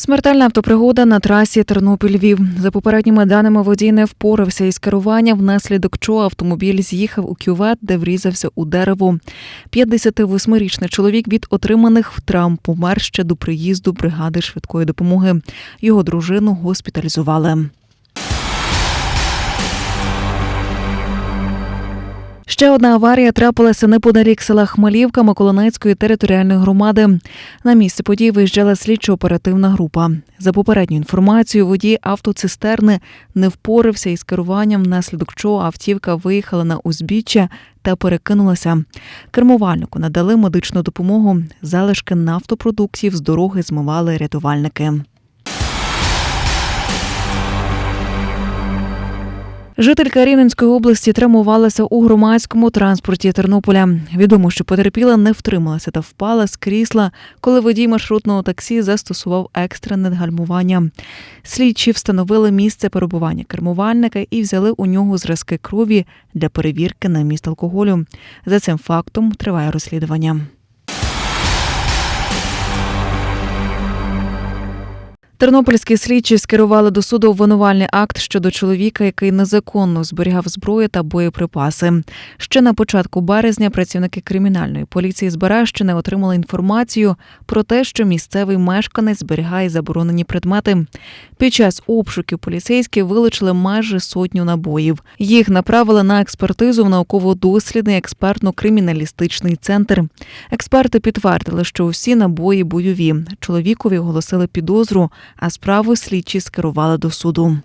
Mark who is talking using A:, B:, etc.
A: Смертельна автопригода на трасі Тернопіль-Львів. За попередніми даними водій не впорався із керування, внаслідок чого автомобіль з'їхав у кювет, де врізався у дерево. 58-річний чоловік від отриманих травм помер ще до приїзду бригади швидкої допомоги. Його дружину госпіталізували. Ще одна аварія трапилася неподалік села Хмелівка Миколинецької територіальної громади. На місце події виїжджала слідчо-оперативна група. За попередньою інформацією, водій автоцистерни не впорався із керуванням, внаслідок чого автівка виїхала на узбіччя та перекинулася. Кермувальнику надали медичну допомогу. Залишки нафтопродуктів з дороги змивали рятувальники. Жителька Рівненської області травмувалася у громадському транспорті Тернополя. Відомо, що потерпіла не втрималася та впала з крісла, коли водій маршрутного таксі застосував екстрене гальмування. Слідчі встановили місце перебування кермувальника і взяли у нього зразки крові для перевірки на міст алкоголю. За цим фактом триває розслідування. Тернопільські слідчі скерували до суду обвинувальний акт щодо чоловіка, який незаконно зберігав зброю та боєприпаси. Ще на початку березня працівники кримінальної поліції з Берещини отримали інформацію про те, що місцевий мешканець зберігає заборонені предмети. Під час обшуків поліцейські вилучили майже сотню набоїв. Їх направили на експертизу в науково-дослідний експертно-криміналістичний центр. Експерти підтвердили, що усі набої бойові. Чоловікові оголосили підозру, а справу слідчі скерували до суду.